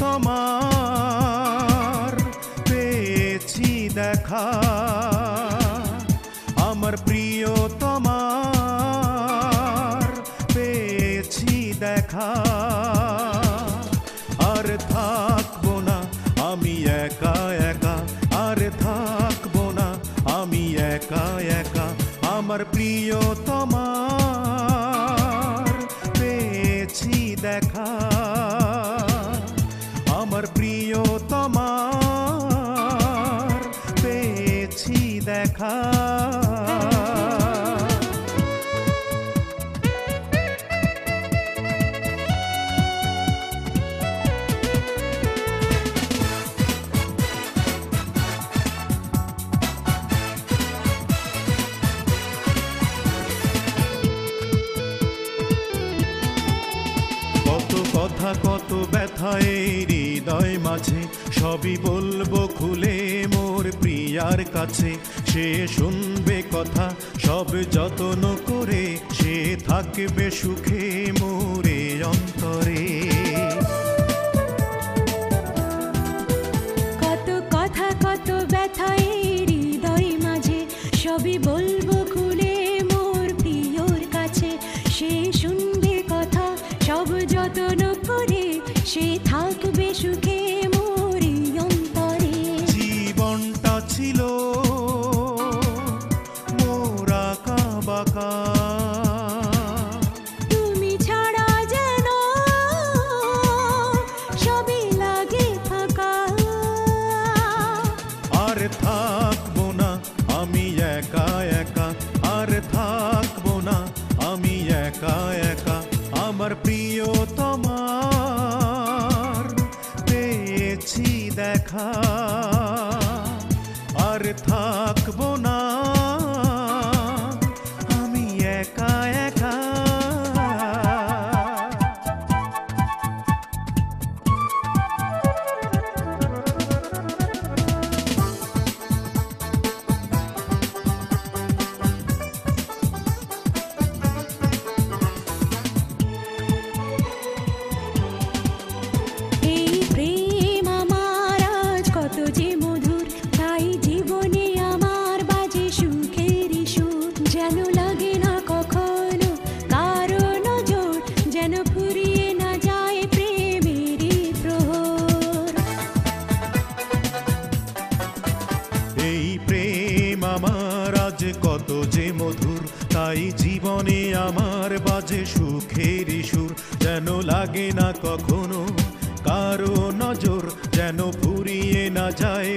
তোমার পেয়েছি দেখা। আমার প্রিয় তোমার পেয়েছি দেখা। আর থাকব না আমি একা একা, আর থাকব না আমি একা একা। আমার প্রিয় তোমার পেয়েছি দেখা। দেখা কত ব্যথা হৃদয় মাঝে? সবই বলব খুলে মোর প্রিয়ার কাছে। সে শুনবে কথা, সব যত্ন করে সে থাকবে সুখে মোরে অন্তরে। কত কথা, কত ব্যথা হৃদয় মাঝে, সবই বলব করে সে থাকবে দেখা। আর থাকব না যেন লাগে না কখনো? কারও নজর যেন ফুরিয়ে না যায় প্রেমেরই প্রহর। এই প্রেম আমার আজ কত যে মধুর, তাই জীবনে আমার বাজে সুখের সুর যেন লাগে না কখনো। কারও নজর যেন ফুরিয়ে না যায়